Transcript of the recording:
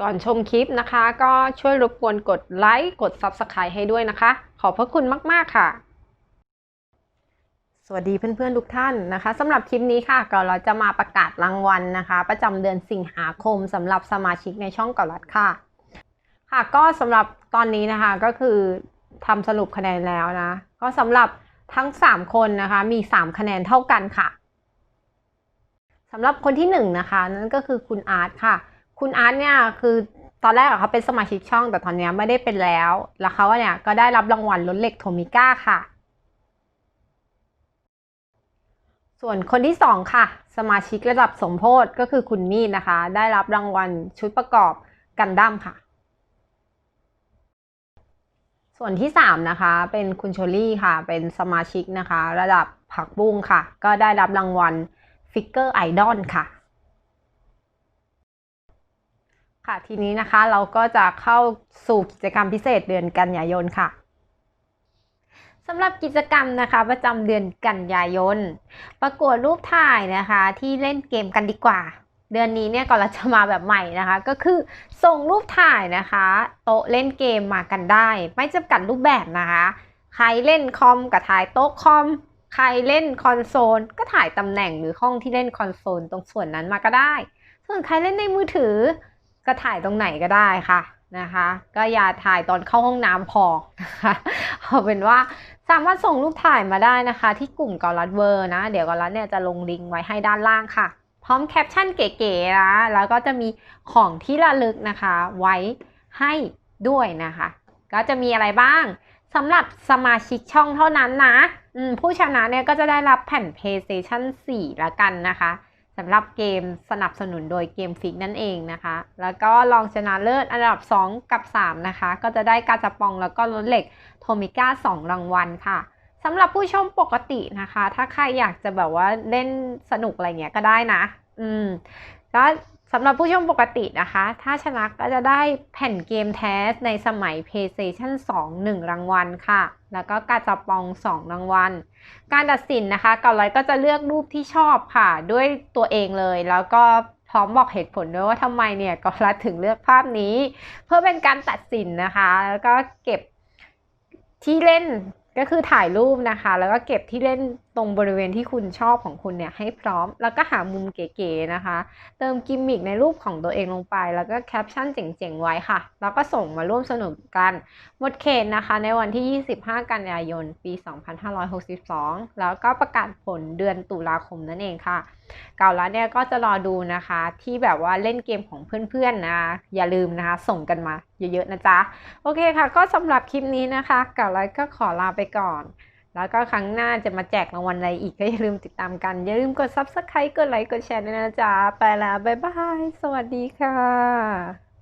ก่อนชมคลิปนะคะ ก็ช่วยรบกวนกดไลค์กด Subscribe ให้ด้วยนะคะ ขอบพระคุณมาก ๆ ค่ะ สวัสดีเพื่อน ๆ ทุกท่านนะคะสำหรับคลิปนี้ค่ะก็เราจะมาประกาศรางวัลนะคะ ประจำเดือนสิงหาคมสำหรับสมาชิกในช่องกอลัดค่ะ ค่ะก็สำหรับตอนนี้นะคะก็คือทำสรุปคะแนนแล้วนะ ก็สำหรับทั้ง 3 คนนะคะ มี 3 คะแนนเท่ากันค่ะสำหรับคนที่ 1 นะคะ นั่นก็คือคุณอาร์ตค่ะ คุณอาร์ตเนี่ยคือตอนแรกเขาเป็นสมาชิกช่องแต่ตอนนี้ไม่ได้เป็นแล้ว แล้วเขาเนี่ยก็ได้รับรางวัลรถเหล็กโทมิก้าค่ะ ส่วนคนที่สองค่ะ สมาชิกระดับสมโพธก็คือคุณมีดนะคะ ได้รับรางวัลชุดประกอบกันดั้มค่ะ ส่วนที่สามนะคะ เป็นคุณโชลี่ค่ะ เป็นสมาชิกนะคะ ระดับผักบุ้งค่ะ ก็ได้รับรางวัลฟิกเกอร์ไอดอลค่ะ ค่ะทีนี้นะคะเราก็จะเข้าสู่กิจกรรมพิเศษเดือนกันยายนค่ะสำหรับกิจกรรมนะคะ ประจำเดือนกันยายน ประกวดรูปถ่ายนะคะ ที่เล่นเกมกันดีกว่า เดือนนี้เนี่ยก่อนเราจะมาแบบใหม่นะคะ ก็คือส่งรูปถ่ายนะคะ โต๊ะเล่นเกมมากันได้ ไม่จำกัดรูปแบบนะคะ ใครเล่นคอมก็ถ่ายโต๊ะคอม ใครเล่นคอนโซล ก็ถ่ายตำแหน่งหรือห้องที่เล่นคอนโซลตรงส่วนนั้นมาก็ได้ ส่วนใครเล่นในมือถือ ก็ถ่ายตรงไหนก็ได้ค่ะนะคะ ก็อย่าถ่ายตอนเข้าห้องน้ำพอนะคะเอาเป็นว่าสามารถส่งรูปถ่ายมาได้นะคะ ที่กลุ่มกอลัดเวอร์นะ เดี๋ยวกอลัดเนี่ยจะลงลิงก์ไว้ให้ด้านล่างค่ะ พร้อมแคปชั่นเก๋ๆนะแล้วก็จะมีของที่ระลึกนะคะ ไว้ให้ด้วยนะคะ ก็จะมีอะไรบ้างสำหรับสมาชิกช่องเท่านั้นนะผู้ชนะเนี่ยก็จะได้รับแผ่น PlayStation 4 ละกันนะคะ สำหรับเกมสนับสนุนโดยเกมฟิกนั่นเองนะคะ แล้วก็รองชนะเลิศอันดับ 2 กับ 3 นะคะ ก็จะได้กาจะปองแล้วก็รถเหล็กโทมิก้า 2 รางวัลค่ะสำหรับผู้ชมปกตินะคะ ถ้าใครอยากจะแบบว่าเล่นสนุกอะไรเงี้ยก็ได้นะ อืมก็สำหรับผู้ชมปกตินะคะ ถ้าชนะก็จะได้แผ่นเกมแทสในสมัย PlayStation 2 1 รางวัลค่ะ แล้วก็กาจับปอง 2 รางวัล การตัดสินนะคะเกาไลก็จะเลือกรูปที่ชอบค่ะ ด้วยตัวเองเลย แล้วก็พร้อมบอกเหตุผลด้วยว่าทำไมเนี่ยเกาลัดถึงเลือกภาพนี้ เพื่อเป็นการตัดสินนะคะ แล้วก็เก็บที่เล่นก็คือถ่ายรูปนะคะ แล้วก็เก็บที่เล่น ตรงบริเวณที่คุณชอบของคุณเนี่ยให้พร้อม แล้วก็หามุมเก๋ๆนะคะ เติมกิมมิคในรูปของตัวเองลงไป แล้วก็แคปชั่นเจ๋งๆไว้ค่ะ แล้วก็ส่งมาร่วมสนุกกันหมดเขตนะคะ ในวันที่ 25 กันยายน ปี 2562 แล้วก็ประกาศผลเดือนตุลาคมนั่นเองค่ะ เก่าแล้วเนี่ยก็จะรอดูนะคะ ที่แบบว่าเล่นเกมของเพื่อนๆนะอย่าลืมนะคะ ส่งกันมาเยอะๆนะจ๊ะโอเคค่ะ ก็สำหรับคลิปนี้นะคะ เก่าแล้วก็ขอลาไปก่อน แล้วก็ครั้งหน้าจะมาแจกรางวัลอะไรอีกก็อย่าลืมติดตามกัน อย่าลืมกด subscribe กดไลค์ กดแชร์ด้วยนะจ๊ะ ไปแล้ว บ๊ายบาย สวัสดีค่ะ